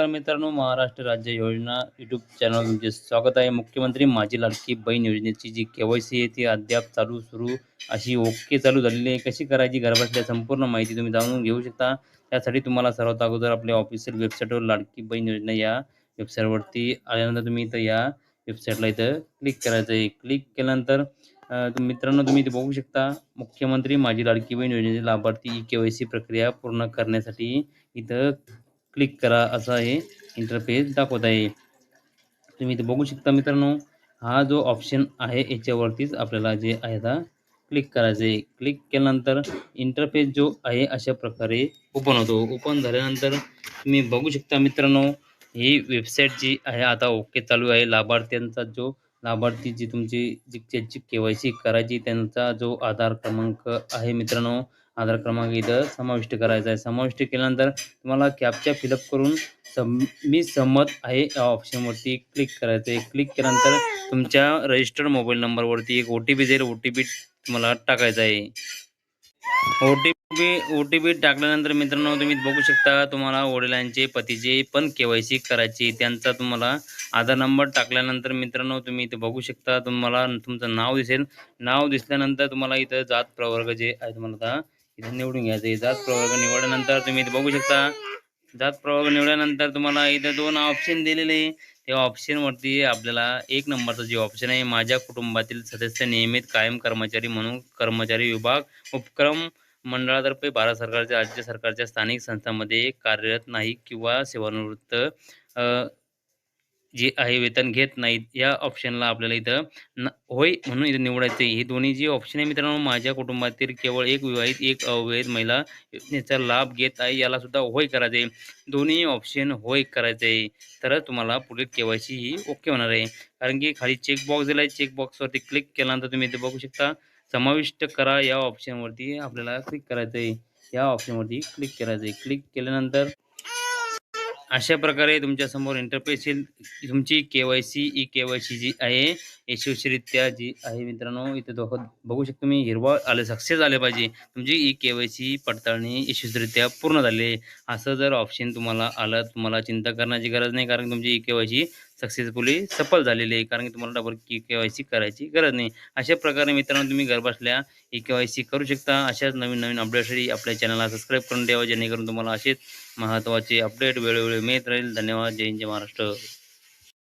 नमस्कार मित्रांनो महाराष्ट्र राज्य योजना यूट्यूब चॅनल तुमचे स्वागत आहे. मुख्यमंत्री माझी लाडकी बहीण योजनेची जी के वाय सी आहे ती अद्याप चालू सुरू अशी ओके चालू झालेली आहे. कशी करायची घरबसल्या संपूर्ण माहिती तुम्ही जाणून घेऊ शकता. त्यासाठी तुम्हाला सर्वात अगोदर आपल्या ऑफिशियल वेबसाईटवर लाडकी बहीण योजना या वेबसाईटवरती आल्यानंतर तुम्ही इथं या वेबसाईटला इथं क्लिक करायचं आहे. क्लिक केल्यानंतर मित्रांनो तुम्ही इथे बघू शकता मुख्यमंत्री माझी लाडकी बहीण योजनेचे लाभार्थी ई के वाय सी प्रक्रिया पूर्ण करण्यासाठी इथं क्लिक करा असा हे इंटरफेस दाखवत आहे तुम्ही इथे बघू शकता मित्रांनो हा जो ऑप्शन आहे याच्यावरतीच आपल्याला जे आहे आता क्लिक करायचं आहे क्लिक केल्यानंतर इंटरफेस जो आहे अशा प्रकारे ओपन होतो. ओपन झाल्यानंतर तुम्ही बघू शकता मित्रांनो ही वेबसाईट जी आहे आता ओके चालू आहे. लाभार्थ्यांचा जो लाभार्थी जी तुमची जी ज्यांची के वाय सी करायची त्यांचा जो आधार क्रमांक आहे मित्रांनो आधार क्रमांक इथं समाविष्ट करायचा आहे. समाविष्ट केल्यानंतर तुम्हाला कॅपच्या फिलअप करून सम मी सहमत आहे या ऑप्शनवरती क्लिक करायचं आहे क्लिक केल्यानंतर तुमच्या रजिस्टर्ड मोबाईल नंबरवरती एक ओ टी पी जाईल. ओ टी पी तुम्हाला टाकायचा आहे. O T P O T P टाकल्यानंतर मित्रांनो तुम्ही बघू शकता तुम्हाला वडिलांचे पतीचे पण के वाय सी करायची त्यांचा तुम्हाला आधार नंबर टाकल्यानंतर मित्रांनो तुम्ही इथे बघू शकता तुम्हाला तुमचं नाव दिसेल. नाव दिसल्यानंतर तुम्हाला इथं जात प्रवर्ग जे आहे तुम्हाला आता इथं निवडून घ्यायचं जात प्रवर्ग निवडल्यानंतर तुम्ही इथे बघू शकता. जात प्रवर्ग निवडल्यानंतर तुम्हाला इथं दोन ऑप्शन दिलेले त्या ऑप्शनवरती आपल्याला एक नंबरचं जे ऑप्शन आहे माझ्या कुटुंबातील सदस्य नियमित कायम कर्मचारी म्हणून कर्मचारी विभाग उपक्रम मंडळातर्फे भारत सरकारच्या राज्य सरकारच्या स्थानिक संस्थांमध्ये कार्यरत नाही किंवा सेवानिवृत्त जे आहे वेतन घेत नाहीत या ऑप्शनला आपल्याला इथं न होय म्हणून इथं निवडायचं आहे. ही दोन्ही जी ऑप्शन आहे मित्रांनो माझ्या कुटुंबातील केवळ एक विवाहित एक अविवाहित महिला योजनेचा लाभ घेत आहे याला सुद्धा होय करायचं आहे दोन्ही ऑप्शन होय करायचं आहे तरच तुम्हाला पुढील केवायसी ही ओके होणार आहे. कारण की खाली चेकबॉक्स दिला आहे चेकबॉक्सवरती क्लिक केल्यानंतर तुम्ही इथे बघू शकता समाविष्ट करा या ऑप्शनवरती आपल्याला क्लिक करायचं आहे या ऑप्शनवरती क्लिक करायचं आहे क्लिक केल्यानंतर अशा प्रकारे तुमच्यासमोर इंटरफेस येईल. तुमची K Y C E K Y C जी आहे यशस्वीरित्या जी आहे मित्रांनो इथे दोघं बघू शकतो मी. हिरवा आले सक्सेस आले पाहिजे. तुमची ई के वाय सी पडताळणी यशस्वीरित्या पूर्ण झाली आहे. असं जर ऑप्शन तुम्हाला आलं तुम्हाला चिंता करण्याची गरज नाही कारण तुमची E K Y C successfully सफल झालेली आहे. कारण की तुम्हाला double K K Y C करायची गरज नाही. अशा प्रकारे मित्रांनो तुम्ही घरबसल्या ई के वाय सी करू शकता. अशाच नवीन नवीन अपडेटसाठी आपल्या चॅनलला सबस्क्राईब करून द्यावा जेणेकरून तुम्हाला असेच महत्त्वाचे अपडेट वेळोवेळी मिळत राहील. धन्यवाद. जय हिंद जय महाराष्ट्र.